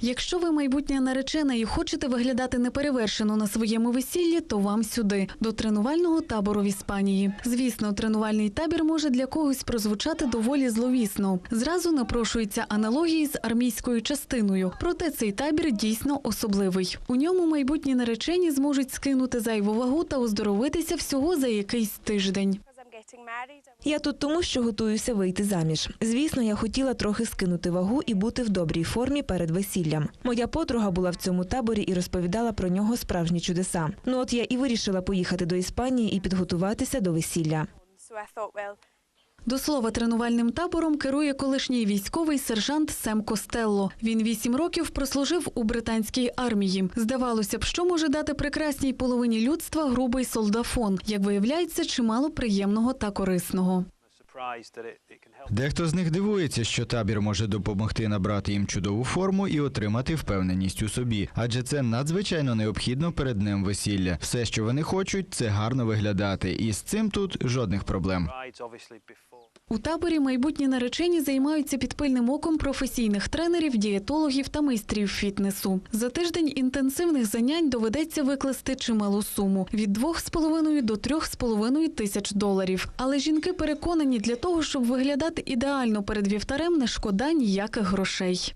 Якщо ви майбутня наречена і хочете виглядати неперевершено на своєму весіллі, то вам сюди, до тренувального табору в Іспанії. Звісно, тренувальний табір може для когось прозвучати доволі зловісно. Зразу напрошуються аналогії з армійською частиною. Проте цей табір дійсно особливий. У ньому майбутні наречені зможуть скинути зайву вагу та оздоровитися всього за якийсь тиждень. Я тут тому, що готуюся вийти заміж. Звісно, я хотіла трохи скинути вагу і бути в добрій формі перед весіллям. Моя подруга була в цьому таборі і розповідала про нього справжні чудеса. Ну от я і вирішила поїхати до Іспанії і підготуватися до весілля. До слова, тренувальним табором керує колишній військовий сержант Сем Костелло. Він вісім років прослужив у британській армії. Здавалося б, що може дати прекрасній половині людства грубий солдафон. Як виявляється, чимало приємного та корисного. Дехто з них дивується, що табір може допомогти набрати їм чудову форму і отримати впевненість у собі, адже це надзвичайно необхідно перед днем весілля. Все, що вони хочуть, це гарно виглядати, і з цим тут жодних проблем. У таборі майбутні наречені займаються під пильним оком професійних тренерів, дієтологів та майстрів фітнесу. За тиждень інтенсивних занять доведеться викласти чималу суму від 2,5 до 3,5 тисяч доларів. Але жінки переконані, для того, щоб виглядати ідеально перед вівтарем, не шкода ніяких грошей.